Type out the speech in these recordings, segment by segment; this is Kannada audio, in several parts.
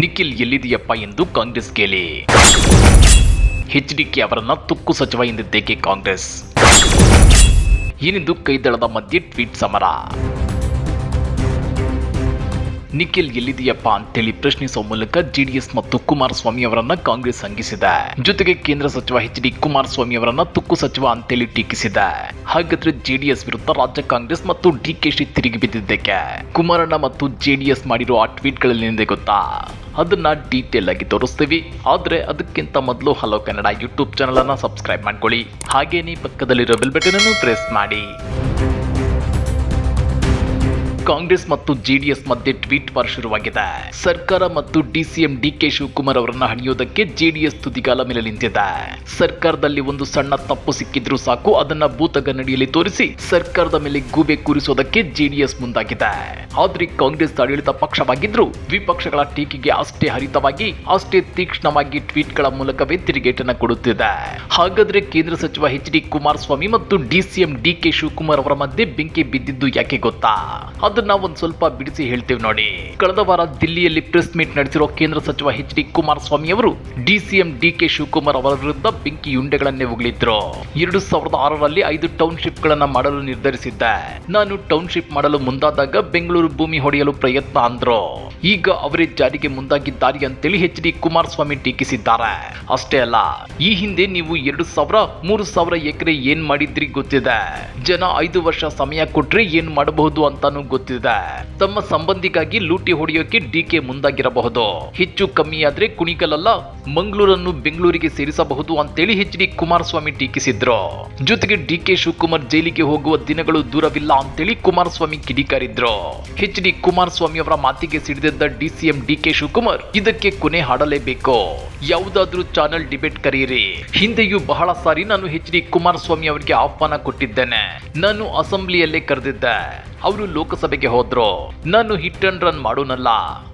ನಿಖಿಲ್ ಎಲ್ಲಿದೆಯಪ್ಪ ಎಂದು ಕಾಂಗ್ರೆಸ್ ಕೇಳಿ. ಎಚ್ ಡಿ ಕೆ ಅವರನ್ನ ತುಕ್ಕು ಸಚಿವ ಎಂದಿದ್ದೇಕೆ ಕಾಂಗ್ರೆಸ್? ಏನೆಂದು ಕೈದಳದ ಮಧ್ಯೆ ಟ್ವೀಟ್ ಸಮರ. ನಿಖಿಲ್ ಎಲ್ಲಿದೆಯಪ್ಪ ಅಂತೇಳಿ ಪ್ರಶ್ನಿಸುವ ಮೂಲಕ ಜೆಡಿಎಸ್ ಮತ್ತು ಕುಮಾರಸ್ವಾಮಿ ಅವರನ್ನ ಕಾಂಗ್ರೆಸ್ ಹಂಗಿಸಿದೆ ಜೊತೆಗೆ ಕೇಂದ್ರ ಸಚಿವ ಎಚ್ ಡಿ ಕುಮಾರಸ್ವಾಮಿ ಅವರನ್ನ ತುಕ್ಕು ಸಚಿವ ಅಂತೇಳಿ ಟೀಕಿಸಿದೆ. ಹಾಗಾದ್ರೆ ಜೆಡಿಎಸ್ ವಿರುದ್ಧ ರಾಜ್ಯ ಕಾಂಗ್ರೆಸ್ ಮತ್ತು ಡಿಕೆಶಿ ತಿರುಗಿ ಬಿದ್ದಿದ್ದಕ್ಕೆ? ಕುಮಾರಣ್ಣ ಮತ್ತು ಜೆಡಿಎಸ್ ಮಾಡಿರೋ ಆ ಟ್ವೀಟ್ಗಳಲ್ಲಿ ಗೊತ್ತಾ? ಅದನ್ನ ಡೀಟೇಲ್ ಆಗಿ ತೋರಿಸ್ತೀವಿ. ಆದ್ರೆ ಅದಕ್ಕಿಂತ ಮೊದಲು ಹಲೋ ಕನ್ನಡ ಯೂಟ್ಯೂಬ್ ಚಾನಲ್ ಅನ್ನ ಸಬ್ಸ್ಕ್ರೈಬ್ ಮಾಡ್ಕೊಳ್ಳಿ. ಹಾಗೇನೇ ಪಕ್ಕದಲ್ಲಿರೋ ಬೆಲ್ ಬಟನ್ ಅನ್ನು ಪ್ರೆಸ್ ಮಾಡಿ. ಕಾಂಗ್ರೆಸ್ ಮತ್ತು ಜೆಡಿಎಸ್ ಮಧ್ಯೆ ಟ್ವೀಟ್ ವಾರ್ ಶುರುವಾಗಿದೆ. ಸರ್ಕಾರ ಮತ್ತು ಡಿಸಿಎಂ ಡಿಕೆ ಶಿವಕುಮಾರ್ ಅವರನ್ನ ಹಣಿಯೋದಕ್ಕೆ ಜೆಡಿಎಸ್ ತುದಿಗಾಲ ಮೇಲೆ ನಿಂತಿದೆ ಸರ್ಕಾರದಲ್ಲಿ ಒಂದು ಸಣ್ಣ ತಪ್ಪು ಸಿಕ್ಕಿದ್ರೂ ಸಾಕು, ಅದನ್ನ ಭೂತಗನ್ನಡಿಯಲ್ಲಿ ತೋರಿಸಿ ಸರ್ಕಾರದ ಮೇಲೆ ಗೂಬೆ ಕೂರಿಸೋದಕ್ಕೆ ಜೆಡಿಎಸ್ ಮುಂದಾಗಿದೆ. ಆದ್ರೆ ಕಾಂಗ್ರೆಸ್ ಆಡಳಿತ ಪಕ್ಷವಾಗಿದ್ರು ವಿಪಕ್ಷಗಳ ಟೀಕೆಗೆ ಅಷ್ಟೇ ಹರಿತವಾಗಿ, ಅಷ್ಟೇ ತೀಕ್ಷ್ಣವಾಗಿ ಟ್ವೀಟ್ಗಳ ಮೂಲಕವೇ ತಿರುಗೇಟನ್ನ ಕೊಡುತ್ತಿದೆ. ಹಾಗಾದ್ರೆ ಕೇಂದ್ರ ಸಚಿವ ಎಚ್ ಡಿ ಕುಮಾರಸ್ವಾಮಿ ಮತ್ತು ಡಿಸಿಎಂ ಡಿಕೆ ಶಿವಕುಮಾರ್ ಅವರ ಮಧ್ಯೆ ಬೆಂಕಿ ಬಿದ್ದಿದ್ದು ಯಾಕೆ ಗೊತ್ತಾ? ಅದನ್ನ ಒಂದು ಸ್ವಲ್ಪ ಬಿಡಿಸಿ ಹೇಳ್ತೇವೆ ನೋಡಿ. ಕಳೆದ ವಾರ ದಿಲ್ಲಿಯಲ್ಲಿ ಪ್ರೆಸ್ ಮೀಟ್ ನಡೆಸಿರೋ ಕೇಂದ್ರ ಸಚಿವ ಎಚ್ ಡಿ ಕುಮಾರಸ್ವಾಮಿ ಅವರು ಡಿಸಿಎಂ ಡಿಕೆ ಶಿವಕುಮಾರ್ ಅವರ ವಿರುದ್ಧ ಬೆಂಕಿ ಉಂಡೆಗಳನ್ನೇ ಉಗುಳಿದ್ರು. ಎರಡು ಸಾವಿರದ ಆರರಲ್ಲಿ ಐದು ಟೌನ್ಶಿಪ್ ಗಳನ್ನ ಮಾಡಲು ನಿರ್ಧರಿಸಿದ್ದೆ. ನಾನು ಟೌನ್ಶಿಪ್ ಮಾಡಲು ಮುಂದಾದಾಗ ಬೆಂಗಳೂರು ಭೂಮಿ ಹೊಡೆಯಲು ಪ್ರಯತ್ನ ಅಂದ್ರು. ಈಗ ಅವರೇ ಜಾರಿಗೆ ಮುಂದಾಗಿದ್ದಾರೆ ಅಂತೇಳಿ ಎಚ್ ಡಿ ಕುಮಾರಸ್ವಾಮಿ ಟೀಕಿಸಿದ್ದಾರೆ. ಅಷ್ಟೇ ಅಲ್ಲ, ಈ ಹಿಂದೆ ನೀವು ಎರಡು ಸಾವಿರ, ಮೂರು ಸಾವಿರ ಎಕರೆ ಏನ್ ಮಾಡಿದ್ರಿ ಗೊತ್ತಿದೆ. ಜನ ಐದು ವರ್ಷ ಸಮಯ ಕೊಟ್ರೆ ಏನ್ ಮಾಡಬಹುದು ಅಂತಾನು ತಮ್ಮ ಸಂಬಂಧಿಗಾಗಿ ಲೂಟಿ ಹೊಡೆಯೋಕೆ ಡಿಕೆ ಮುಂದಾಗಿರಬಹುದು. ಹೆಚ್ಚು ಕಮ್ಮಿಯಾದ್ರೆ ಕುಣಿಗಲಲ್ಲ, ಮಂಗಳೂರನ್ನು ಬೆಂಗಳೂರಿಗೆ ಸೇರಿಸಬಹುದು ಅಂತೇಳಿ ಎಚ್ ಡಿ ಕುಮಾರಸ್ವಾಮಿ ಟೀಕಿಸಿದ್ರು. ಜೊತೆಗೆ ಡಿಕೆ ಶಿವಕುಮಾರ್ ಜೈಲಿಗೆ ಹೋಗುವ ದಿನಗಳು ದೂರವಿಲ್ಲ ಅಂತೇಳಿ ಕುಮಾರಸ್ವಾಮಿ ಕಿಡಿಕಾರಿದ್ರು. ಎಚ್ ಡಿ ಕುಮಾರಸ್ವಾಮಿ ಅವರ ಮಾತಿಗೆ ಸಿಡಿದಿದ್ದ ಡಿಸಿಎಂ ಡಿಕೆ ಶಿವಕುಮಾರ್ ಇದಕ್ಕೆ ಕೊನೆ ಹಾಡಲೇಬೇಕು. ಯಾವುದಾದ್ರೂ ಚಾನೆಲ್ ಡಿಬೇಟ್ ಕರೀರಿ. ಹಿಂದೆಯೂ ಬಹಳ ಸಾರಿ ನಾನು ಎಚ್ ಡಿ ಕುಮಾರಸ್ವಾಮಿ ಅವರಿಗೆ ಆಹ್ವಾನ ಕೊಟ್ಟಿದ್ದೇನೆ. ನಾನು ಅಸೆಂಬ್ಲಿಯಲ್ಲೇ ಕರೆದಿದ್ದೆ. ಅವರು ಲೋಕಸಭೆಗೆ ಹೋದ್ರು. ನಾನು ಹಿಟ್ ಅಂಡ್ ರನ್ ಮಾಡೋನಲ್ಲ.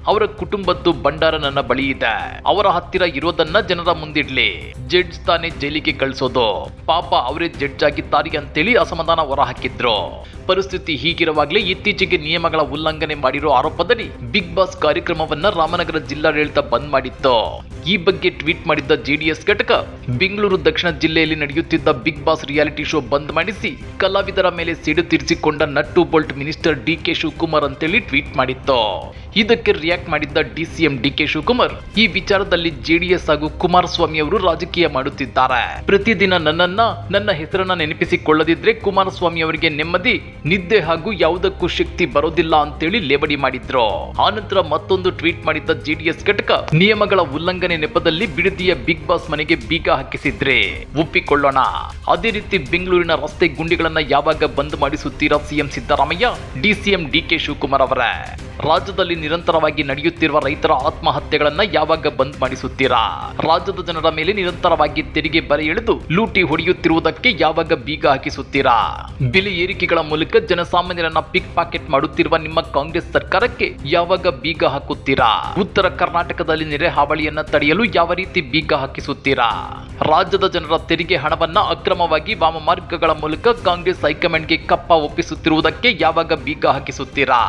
ಅವರ ಕುಟುಂಬದ್ದು ಭಂಡಾರ ನನ್ನ ಬಳಿ ಇದೆ. ಅವರ ಹತ್ತಿರ ಇರೋದನ್ನ ಜನರ ಮುಂದಿಡ್ಲಿ. ಜಡ್ಜ್ ತಾನೇ ಜೈಲಿಗೆ ಕಳಿಸೋದು. ಪಾಪ ಅವರೇ ಜಡ್ಜ್ ಆಗಿದ್ದಾರೆ ಅಂತೇಳಿ ಅಸಮಾಧಾನ ಹೊರಹಾಕಿದ್ರು. ಪರಿಸ್ಥಿತಿ ಹೀಗಿರುವಾಗಲೇ ಇತ್ತೀಚೆಗೆ ನಿಯಮಗಳ ಉಲ್ಲಂಘನೆ ಮಾಡಿರೋ ಆರೋಪದಲ್ಲಿ ಬಿಗ್ ಬಾಸ್ ಕಾರ್ಯಕ್ರಮವನ್ನ ರಾಮನಗರ ಜಿಲ್ಲಾಡಳಿತ ಬಂದ್ ಮಾಡಿತ್ತು. ಈ ಬಗ್ಗೆ ಟ್ವೀಟ್ ಮಾಡಿದ್ದ ಜೆಡಿಎಸ್ ಘಟಕ. ಬೆಂಗಳೂರು ದಕ್ಷಿಣ ಜಿಲ್ಲೆಯಲ್ಲಿ ನಡೆಯುತ್ತಿದ್ದ ಬಿಗ್ ಬಾಸ್ ರಿಯಾಲಿಟಿ ಶೋ ಬಂದ್ ಮಾಡಿಸಿ, ಕಲಾವಿದರ ಮೇಲೆ ಸಿಡು ತೀರಿಸಿಕೊಂಡ nut bolt minister D K Shivakumar ಅಂತೇಳಿ ಟ್ವೀಟ್ ಮಾಡಿತ್ತು. ಇದಕ್ಕೆ ರಿಯಾಕ್ಟ್ ಮಾಡಿದ್ದ ಡಿಸಿಎಂ ಡಿ ಕೆ ಶಿವಕುಮಾರ್. ಈ ವಿಚಾರದಲ್ಲಿ ಜೆಡಿಎಸ್ ಹಾಗೂ ಕುಮಾರಸ್ವಾಮಿ ಅವರು ರಾಜಕೀಯ ಮಾಡುತ್ತಿದ್ದಾರೆ. ಪ್ರತಿದಿನ ನನ್ನನ್ನ, ನನ್ನ ಹೆಸರನ್ನ ನೆನಪಿಸಿಕೊಳ್ಳದಿದ್ರೆ ಕುಮಾರಸ್ವಾಮಿ ಅವರಿಗೆ ನೆಮ್ಮದಿ, ನಿದ್ದೆ ಹಾಗೂ ಯಾವುದಕ್ಕೂ ಶಕ್ತಿ ಬರೋದಿಲ್ಲ ಅಂತೇಳಿ ಲೇವಡಿ ಮಾಡಿದ್ರು. ಆನಂತರ ಮತ್ತೊಂದು ಟ್ವೀಟ್ ಮಾಡಿದ್ದ ಜೆಡಿಎಸ್ ಘಟಕ, ನಿಯಮಗಳ ಉಲ್ಲಂಘನೆ ನೆಪದಲ್ಲಿ ಬಿಡದಿಯ ಬಿಗ್ ಬಾಸ್ ಮನೆಗೆ ಬೀಗ ಹಾಕಿಸಿದ್ರೆ. ಒಪ್ಪಿಕೊಳ್ಳೋಣ. ಅದೇ ರೀತಿ ಬೆಂಗಳೂರಿನ ರಸ್ತೆ ಗುಂಡಿಗಳನ್ನ ಯಾವಾಗ ಬಂದ್ ಮಾಡಿಸುತ್ತೀರಾ CM Siddaramaiah DCM DK Shivakumar ಅವರೇ. ರಾಜ್ಯದಲ್ಲಿ ನಿರಂತರವಾಗಿ ನಡೆಯುತ್ತಿರುವ ರೈತರ ಆತ್ಮಹತ್ಯೆಗಳನ್ನ ಯಾವಾಗ ಬಂದ್ ಮಾಡಿಸುತ್ತೀರಾ? ರಾಜ್ಯದ ಜನರ ಮೇಲೆ ನಿರಂತರವಾಗಿ ತೆರಿಗೆ ಬರೆ ಎಳೆದು ಲೂಟಿ ಹೊಡೆಯುತ್ತಿರುವುದಕ್ಕೆ ಯಾವಾಗ ಬೀಗ ಹಾಕಿಸುತ್ತೀರಾ? ಬೆಲೆ ಏರಿಕೆಗಳ ಮೂಲಕ ಜನಸಾಮಾನ್ಯರನ್ನ ಪಿಕ್ ಪಾಕೆಟ್ ಮಾಡುತ್ತಿರುವ ನಿಮ್ಮ ಕಾಂಗ್ರೆಸ್ ಸರ್ಕಾರಕ್ಕೆ ಯಾವಾಗ ಬೀಗ ಹಾಕುತ್ತೀರಾ? ಉತ್ತರ ಕರ್ನಾಟಕದಲ್ಲಿ ನೆರೆ ಹಾವಳಿಯನ್ನ ತಡೆಯಲು ಯಾವ ರೀತಿ ಬೀಗ ಹಾಕಿಸುತ್ತೀರಾ? ರಾಜ್ಯದ ಜನರ ತೆರಿಗೆ ಹಣವನ್ನ ಅಕ್ರಮವಾಗಿ ವಾಮ ಮಾರ್ಗಗಳ ಮೂಲಕ ಕಾಂಗ್ರೆಸ್ ಹೈಕಮಾಂಡ್ಗೆ ಕಪ್ಪ ಒಪ್ಪಿಸುತ್ತಿರುವುದಕ್ಕೆ ಯಾವಾಗ ಬೀಗ ಹಾಕಿಸುತ್ತೀರಾ?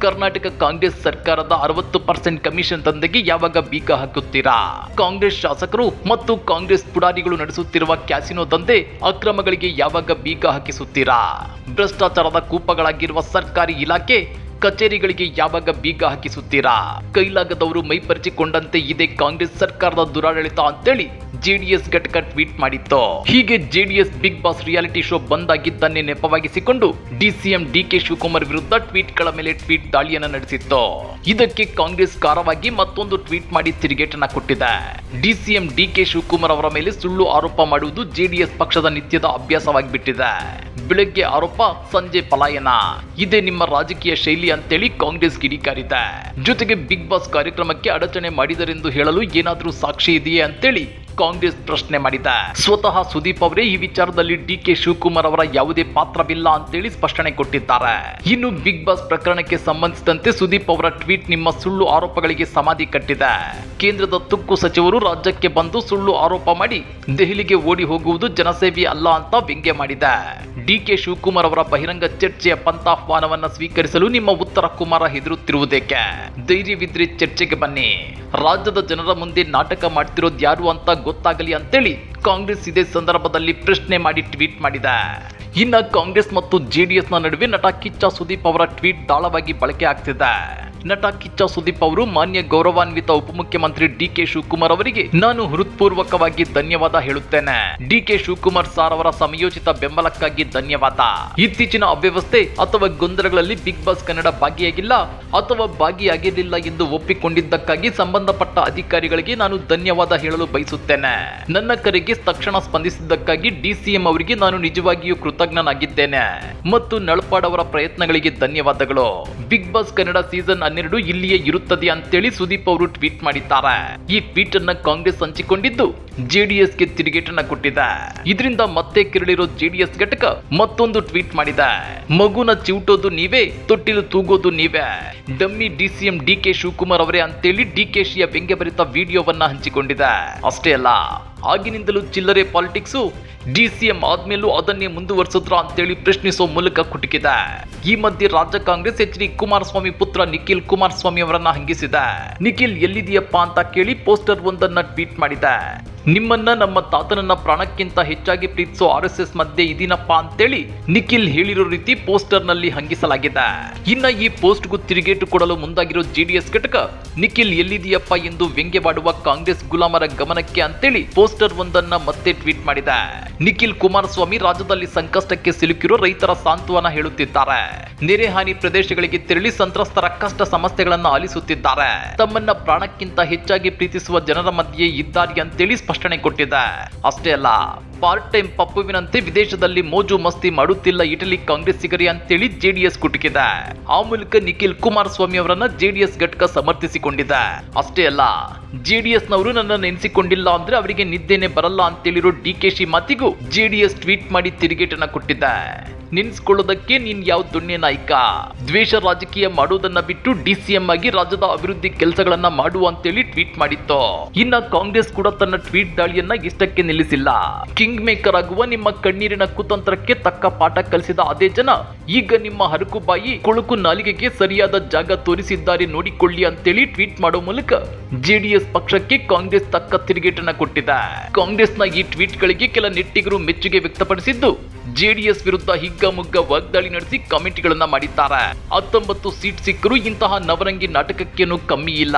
ಕರ್ನಾಟಕ ಕಾಂಗ್ರೆಸ್ ಸರ್ಕಾರದ ಅರವತ್ತು ಪರ್ಸೆಂಟ್ ಕಮಿಷನ್ ತಂದೆಗೆ ಯಾವಾಗ ಬೀಗ ಹಾಕುತ್ತೀರಾ? ಕಾಂಗ್ರೆಸ್ ಶಾಸಕರು ಮತ್ತು ಕಾಂಗ್ರೆಸ್ ಪುಡಾರಿಗಳು ನಡೆಸುತ್ತಿರುವ ಕ್ಯಾಸಿನೋ ದಂಧೆ ಅಕ್ರಮಗಳಿಗೆ ಯಾವಾಗ ಬೀಗ ಹಾಕಿಸುತ್ತೀರಾ? ಭ್ರಷ್ಟಾಚಾರದ ಕೂಪಗಳಾಗಿರುವ ಸರ್ಕಾರಿ ಇಲಾಖೆ ಕಚೇರಿಗಳಿಗೆ ಯಾವಾಗ ಬೀಗ ಹಾಕಿಸುತ್ತೀರಾ? ಕೈಲಾಗದವರು ಮೈಪರಿಚಿಕೊಂಡಂತೆ ಇದೆ ಕಾಂಗ್ರೆಸ್ ಸರ್ಕಾರದ ದುರಾಡಳಿತ ಅಂತೇಳಿ ಜೆಡಿಎಸ್ ಘಟಕ ಟ್ವೀಟ್ ಮಾಡಿತ್ತು? ಹೀಗೆ JDS Bigg Boss reality show ಬಂದಾಗಿದ್ದನ್ನೇ ನೆಪವಾಗಿಸಿಕೊಂಡು ಡಿಸಿಎಂ ಡಿಕೆ ಶಿವಕುಮಾರ್ ವಿರುದ್ಧ ಟ್ವೀಟ್ಗಳ ಮೇಲೆ ಟ್ವೀಟ್ ದಾಳಿಯನ್ನ ನಡೆಸಿತ್ತು? ಇದಕ್ಕೆ ಕಾಂಗ್ರೆಸ್ ಕಾರವಾಗಿ ಮತ್ತೊಂದು ಟ್ವೀಟ್ ಮಾಡಿ ತಿರುಗೇಟನ್ನ ಕೊಟ್ಟಿದೆ. ಡಿಸಿಎಂ ಡಿಕೆ ಶಿವಕುಮಾರ್ ಅವರ ಮೇಲೆ ಸುಳ್ಳು ಆರೋಪ ಮಾಡುವುದು ಜೆಡಿಎಸ್ ಪಕ್ಷದ ನಿತ್ಯದ ಅಭ್ಯಾಸವಾಗಿಬಿಟ್ಟಿದೆ. ಬೆಳಗ್ಗೆ ಆರೋಪ, ಸಂಜೆ ಪಲಾಯನ. ಇದೇ ನಿಮ್ಮ ರಾಜಕೀಯ ಶೈಲಿ ಅಂತೇಳಿ ಕಾಂಗ್ರೆಸ್ ಕಿಡಿಕಾರಿದೆ. ಜೊತೆಗೆ ಬಿಗ್ ಬಾಸ್ ಕಾರ್ಯಕ್ರಮಕ್ಕೆ ಅಡಚಣೆ ಮಾಡಿದರೆಂದು ಹೇಳಲು ಏನಾದರೂ ಸಾಕ್ಷಿ ಇದೆಯೇ ಅಂತೇಳಿ ಕಾಂಗ್ರೆಸ್ ಪ್ರಶ್ನೆ ಮಾಡಿದ. ಸ್ವತಃ ಸುದೀಪ್ ಅವರೇ ಈ ವಿಚಾರದಲ್ಲಿ ಡಿ ಕೆ ಶಿವಕುಮಾರ್ ಅವರ ಯಾವುದೇ ಪಾತ್ರವಿಲ್ಲ ಅಂತೇಳಿ ಸ್ಪಷ್ಟನೆ ಕೊಟ್ಟಿದ್ದಾರೆ. ಇನ್ನು ಬಿಗ್ ಬಾಸ್ ಪ್ರಕರಣಕ್ಕೆ ಸಂಬಂಧಿಸಿದಂತೆ ಸುದೀಪ್ ಅವರ ಟ್ವೀಟ್ ನಿಮ್ಮ ಸುಳ್ಳು ಆರೋಪಗಳಿಗೆ ಸಮಾಧಿ ಕಟ್ಟಿದೆ. ಕೇಂದ್ರದ ತುಕ್ಕು ಸಚಿವರು ರಾಜ್ಯಕ್ಕೆ ಬಂದು ಸುಳ್ಳು ಆರೋಪ ಮಾಡಿ ದೆಹಲಿಗೆ ಓಡಿ ಹೋಗುವುದು ಜನಸೇವಿ ಅಲ್ಲ ಅಂತ ವ್ಯಂಗ್ಯ ಮಾಡಿದೆ. ಡಿ ಕೆ ಶಿವಕುಮಾರ್ ಅವರ ಬಹಿರಂಗ ಚರ್ಚೆಯ ಪಂಥಾಹ್ವಾನವನ್ನು ಸ್ವೀಕರಿಸಲು ನಿಮ್ಮ ಉತ್ತರ ಕುಮಾರ ಹೆದರುತ್ತಿರುವುದೇಕೆ? ಧೈರ್ಯವಿದ್ರೆ ಚರ್ಚೆಗೆ ಬನ್ನಿ. ರಾಜ್ಯದ ಜನರ ಮುಂದೆ ನಾಟಕ ಮಾಡ್ತಿರೋದು ಯಾರು ಅಂತ ಗೊತ್ತಾಗಲಿ ಅಂತೇಳಿ ಕಾಂಗ್ರೆಸ್ ಇದೇ ಸಂದರ್ಭದಲ್ಲಿ ಪ್ರಶ್ನೆ ಮಾಡಿ ಟ್ವೀಟ್ ಮಾಡಿದೆ. ಇನ್ನ ಕಾಂಗ್ರೆಸ್ ಮತ್ತು ಜೆಡಿಎಸ್ನ ನಡುವೆ ನಟ ಕಿಚ್ಚ ಸುದೀಪ್ ಅವರ ಟ್ವೀಟ್ ದಾಳವಾಗಿ ಬಳಕೆ ಆಗ್ತಿದೆ. ನಟ ಕಿಚ್ಚ ಸುದೀಪ್ ಅವರು ಮಾನ್ಯ ಗೌರವಾನ್ವಿತ ಉಪಮುಖ್ಯಮಂತ್ರಿ ಡಿ ಕೆ ಶಿವಕುಮಾರ್ ಅವರಿಗೆ ನಾನು ಹೃತ್ಪೂರ್ವಕವಾಗಿ ಧನ್ಯವಾದ ಹೇಳುತ್ತೇನೆ. ಡಿ ಕೆ ಶಿವಕುಮಾರ್ ಸಾರ್ ಅವರ ಸಮಯೋಚಿತ ಬೆಂಬಲಕ್ಕಾಗಿ ಧನ್ಯವಾದ. ಇತ್ತೀಚಿನ ಅವ್ಯವಸ್ಥೆ ಅಥವಾ ಗೊಂದಲಗಳಲ್ಲಿ ಬಿಗ್ ಬಾಸ್ ಕನ್ನಡ ಭಾಗಿಯಾಗಿಲ್ಲ ಅಥವಾ ಭಾಗಿಯಾಗಿರಲಿಲ್ಲ ಎಂದು ಒಪ್ಪಿಕೊಂಡಿದ್ದಕ್ಕಾಗಿ ಸಂಬಂಧಪಟ್ಟ ಅಧಿಕಾರಿಗಳಿಗೆ ನಾನು ಧನ್ಯವಾದ ಹೇಳಲು ಬಯಸುತ್ತೇನೆ. ನನ್ನ ಕರೆಗೆ ತಕ್ಷಣ ಸ್ಪಂದಿಸಿದ್ದಕ್ಕಾಗಿ ಡಿಸಿಎಂ ಅವರಿಗೆ ನಾನು ನಿಜವಾಗಿಯೂ ಕೃತಜ್ಞನಾಗಿದ್ದೇನೆ. ಮತ್ತು ನಳಪಾಡವರ ಪ್ರಯತ್ನಗಳಿಗೆ ಧನ್ಯವಾದಗಳು. ಬಿಗ್ ಬಾಸ್ ಕನ್ನಡ ಸೀಸನ್ ಹನ್ನೆರಡು ಇಲ್ಲಿಯೇ ಇರುತ್ತದೆ ಅಂತೇಳಿ ಸುದೀಪ್ ಅವರು ಟ್ವೀಟ್ ಮಾಡಿದ್ದಾರೆ. ಈ ಟ್ವೀಟ್ ಅನ್ನ ಕಾಂಗ್ರೆಸ್ ಹಂಚಿಕೊಂಡಿದ್ದು ಜೆಡಿಎಸ್ಗೆ ತಿರುಗೇಟನ್ನ ಕೊಟ್ಟಿದೆ. ಇದರಿಂದ ಮತ್ತೆ ಕೆರಳಿರೋ ಜೆಡಿಎಸ್ ಘಟಕ ಮತ್ತೊಂದು ಟ್ವೀಟ್ ಮಾಡಿದೆ. ಮಗುನ ಚಿವುಟೋದು ನೀವೇ, ತೊಟ್ಟಿಲು ತೂಗೋದು ನೀವೇ. Dummy DCM D K Shivakumar ಅವರೇ ಅಂತೇಳಿ ಡಿ ಕೆ ಶಿಯ ವ್ಯಂಗ್ಯಭರಿತ ವಿಡಿಯೋವನ್ನ ಹಂಚಿಕೊಂಡಿದೆ. ಅಷ್ಟೇ ಅಲ್ಲ ಆಗಿನಿಂದಲೂ ಚಿಲ್ಲರೆ ಪಾಲಿಟಿಕ್ಸು, ಡಿ ಸಿ ಎಂ ಆದ್ಮೇಲೂ ಅದನ್ನೇ ಮುಂದುವರಿಸಿದ್ರ ಅಂತೇಳಿ ಪ್ರಶ್ನಿಸೋ ಮೂಲಕ ಕುಟುಕಿದೆ. ಈ ಮಧ್ಯೆ ರಾಜ್ಯ ಕಾಂಗ್ರೆಸ್ ಎಚ್ ಡಿ ಕುಮಾರಸ್ವಾಮಿ ಪುತ್ರ ನಿಖಿಲ್ ಕುಮಾರಸ್ವಾಮಿ ಅವರನ್ನ ಹಂಗಿಸಿದೆ. ನಿಖಿಲ್ ಎಲ್ಲಿದೆಯಪ್ಪ ಅಂತ ಕೇಳಿ ಪೋಸ್ಟರ್ ಒಂದನ್ನ ಟ್ವೀಟ್ ಮಾಡಿದೆ. ನಿಮ್ಮನ್ನ ನಮ್ಮ ತಾತನನ್ನ ಪ್ರಾಣಕ್ಕಿಂತ ಹೆಚ್ಚಾಗಿ ಪ್ರೀತಿಸೋ ಆರ್ ಎಸ್ ಎಸ್ ಮಧ್ಯೆ ಇದೀನಪ್ಪ ಅಂತೇಳಿ ನಿಖಿಲ್ ಹೇಳಿರೋ ರೀತಿ ಪೋಸ್ಟರ್ನಲ್ಲಿ ಹಂಗಿಸಲಾಗಿದೆ. ಇನ್ನ ಈ ಪೋಸ್ಟ್ಗೂ ತಿರುಗೇಟು ಕೊಡಲು ಮುಂದಾಗಿರೋ ಜೆಡಿಎಸ್ ಘಟಕ ನಿಖಿಲ್ ಎಲ್ಲಿದೆಯಪ್ಪ ಎಂದು ವ್ಯಂಗ್ಯವಾಡುವ ಕಾಂಗ್ರೆಸ್ ಗುಲಾಮರ ಗಮನಕ್ಕೆ ಅಂತೇಳಿ ಪೋಸ್ಟರ್ ಒಂದನ್ನ ಮತ್ತೆ ಟ್ವೀಟ್ ಮಾಡಿದೆ. ನಿಖಿಲ್ ಕುಮಾರಸ್ವಾಮಿ ರಾಜ್ಯದಲ್ಲಿ ಸಂಕಷ್ಟಕ್ಕೆ ಸಿಲುಕಿರೋ ರೈತರ ಸಾಂತ್ವನ ಹೇಳುತ್ತಿದ್ದಾರೆ. ನೆರೆ ಹಾನಿ ಪ್ರದೇಶಗಳಿಗೆ ತೆರಳಿ ಸಂತ್ರಸ್ತರ ಕಷ್ಟ ಸಮಸ್ಯೆಗಳನ್ನ ಆಲಿಸುತ್ತಿದ್ದಾರೆ. ತಮ್ಮನ್ನ ಪ್ರಾಣಕ್ಕಿಂತ ಹೆಚ್ಚಾಗಿ ಪ್ರೀತಿಸುವ ಜನರ ಮಧ್ಯೆ ಇದ್ದಾರೆ ಅಂತೇಳಿ ಸ್ಪಷ್ಟನೆ ಕೊಟ್ಟಿದೆ. ಅಷ್ಟೇ ಅಲ್ಲ ಪಾರ್ಟ್ ಟೈಮ್ ಪಪ್ಪುವಿನಂತೆ ವಿದೇಶದಲ್ಲಿ ಮೋಜು ಮಸ್ತಿ ಮಾಡುತ್ತಿಲ್ಲ ಇಟಲಿ ಕಾಂಗ್ರೆಸ್ಸಿಗರಿ ಅಂತೇಳಿ ಜೆಡಿಎಸ್ ಕುಟುಕಿದೆ. ಆ ಮೂಲಕ ನಿಖಿಲ್ ಕುಮಾರಸ್ವಾಮಿ ಅವರನ್ನ ಜೆಡಿಎಸ್ ಘಟಕ ಸಮರ್ಥಿಸಿಕೊಂಡಿದೆ. ಅಷ್ಟೇ ಅಲ್ಲ ಜೆಡಿಎಸ್ ನವರು ನನ್ನ ನೆನೆಸಿಕೊಂಡಿಲ್ಲ ಅಂದ್ರೆ ಅವರಿಗೆ ನಿದ್ದೆನೆ ಬರಲ್ಲ ಅಂತೇಳಿರೋ ಡಿ ಕೆ ಶಿ ಮಾತಿಗೂ ಎಸ್ ಟ್ವೀಟ್ ಮಾಡಿ ತಿರುಗೇಟನ್ನ ಕೊಟ್ಟಿದ್ದೆ. ನೆನ್ಸ್ಕೊಳ್ಳೋದಕ್ಕೆ ನೀನ್ ಯಾವ ದೊಣ್ಣೆ ನಾಯ್ಕ? ದ್ವೇಷ ರಾಜಕೀಯ ಮಾಡೋದನ್ನ ಬಿಟ್ಟು ಡಿಸಿಎಂ ಆಗಿ ರಾಜ್ಯದ ಅಭಿವೃದ್ಧಿ ಕೆಲಸಗಳನ್ನ ಮಾಡು ಅಂತೇಳಿ ಟ್ವೀಟ್ ಮಾಡಿತ್ತು. ಇನ್ನ ಕಾಂಗ್ರೆಸ್ ಕೂಡ ತನ್ನ ಟ್ವೀಟ್ ದಾಳಿಯನ್ನ ಇಷ್ಟಕ್ಕೆ ನಿಲ್ಲಿಸಿಲ್ಲ. ಕಿಂಗ್ ಮೇಕರ್ ಆಗುವ ನಿಮ್ಮ ಕಣ್ಣೀರಿನ ಕುತಂತ್ರಕ್ಕೆ ತಕ್ಕ ಪಾಠ ಕಲಿಸಿದ ಅದೇ ಜನ ಈಗ ನಿಮ್ಮ ಹರಕು ಬಾಯಿ ಕೊಳುಕು ನಾಲಿಗೆಗೆ ಸರಿಯಾದ ಜಾಗ ತೋರಿಸಿದ್ದಾರೆ ನೋಡಿಕೊಳ್ಳಿ ಅಂತೇಳಿ ಟ್ವೀಟ್ ಮಾಡೋ ಮೂಲಕ ಜೆಡಿಎಸ್ ಪಕ್ಷಕ್ಕೆ ಕಾಂಗ್ರೆಸ್ ತಕ್ಕ ತಿರುಗೇಟನ್ನ ಕೊಟ್ಟಿದೆ ಕಾಂಗ್ರೆಸ್ನ ಈ ಟ್ವೀಟ್ಗಳಿಗೆ ಕೆಲ ನೆಟ್ಟಿಗರು ಮೆಚ್ಚುಗೆ ವ್ಯಕ್ತಪಡಿಸಿದ್ದು, ಜೆಡಿಎಸ್ ವಿರುದ್ಧ ಹಿಗ್ಗಮುಗ್ಗ ವಾಗ್ದಾಳಿ ನಡೆಸಿ ಕಮೆಂಟ್ಗಳನ್ನ ಮಾಡಿದ್ದಾರೆ. ಹತ್ತೊಂಬತ್ತು ಸೀಟ್ ಸಿಕ್ಕರೂ ಇಂತಹ ನವರಂಗಿ ನಾಟಕಕ್ಕೇನು ಕಮ್ಮಿ ಇಲ್ಲ.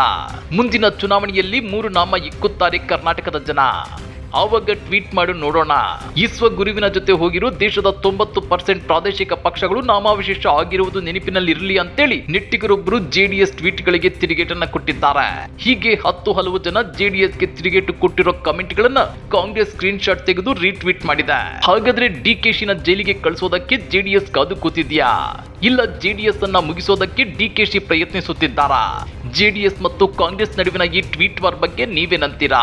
ಮುಂದಿನ ಚುನಾವಣೆಯಲ್ಲಿ ಮೂರು ನಾಮ ಇಕ್ಕುತ್ತಾರೆ ಕರ್ನಾಟಕದ ಜನ. ಆವಾಗ ಟ್ವೀಟ್ ಮಾಡು ನೋಡೋಣ. ಇಸ್ವ ಗುರುವಿನ ಜೊತೆ ಹೋಗಿರೋ ದೇಶದ ತೊಂಬತ್ತು ಪರ್ಸೆಂಟ್ ಪ್ರಾದೇಶಿಕ ಪಕ್ಷಗಳು ನಾಮಾವಶೇಷ ಆಗಿರುವುದು ನೆನಪಿನಲ್ಲಿರಲಿ ಅಂತೇಳಿ ನೆಟ್ಟಿಗರೊಬ್ಬರು ಜೆಡಿಎಸ್ ಟ್ವೀಟ್ಗಳಿಗೆ ತಿರುಗೇಟನ್ನ ಕೊಟ್ಟಿದ್ದಾರೆ. ಹೀಗೆ ಹತ್ತು ಹಲವು ಜನ ಜೆಡಿಎಸ್ಗೆ ತಿರುಗೇಟು ಕೊಟ್ಟಿರೋ ಕಮೆಂಟ್ಗಳನ್ನ ಕಾಂಗ್ರೆಸ್ ಸ್ಕ್ರೀನ್ ಶಾಟ್ ತೆಗೆದು ರೀಟ್ವೀಟ್ ಮಾಡಿದೆ. ಹಾಗಾದ್ರೆ ಡಿ ಕೆ ಶಿನ ಜೈಲಿಗೆ ಕಳಿಸೋದಕ್ಕೆ ಜೆಡಿಎಸ್ ಕಾದು ಕೂತಿದ್ಯಾ? ಇಲ್ಲ ಜೆಡಿಎಸ್ ಅನ್ನ ಮುಗಿಸೋದಕ್ಕೆ ಡಿ ಕೆ ಶಿ ಪ್ರಯತ್ನಿಸುತ್ತಿದ್ದಾರಾ? ಜೆಡಿಎಸ್ ಮತ್ತು ಕಾಂಗ್ರೆಸ್ ನಡುವಿನ ಈ ಟ್ವೀಟ್ ವಾರ್ ಬಗ್ಗೆ ನೀವೇನಂತೀರಾ?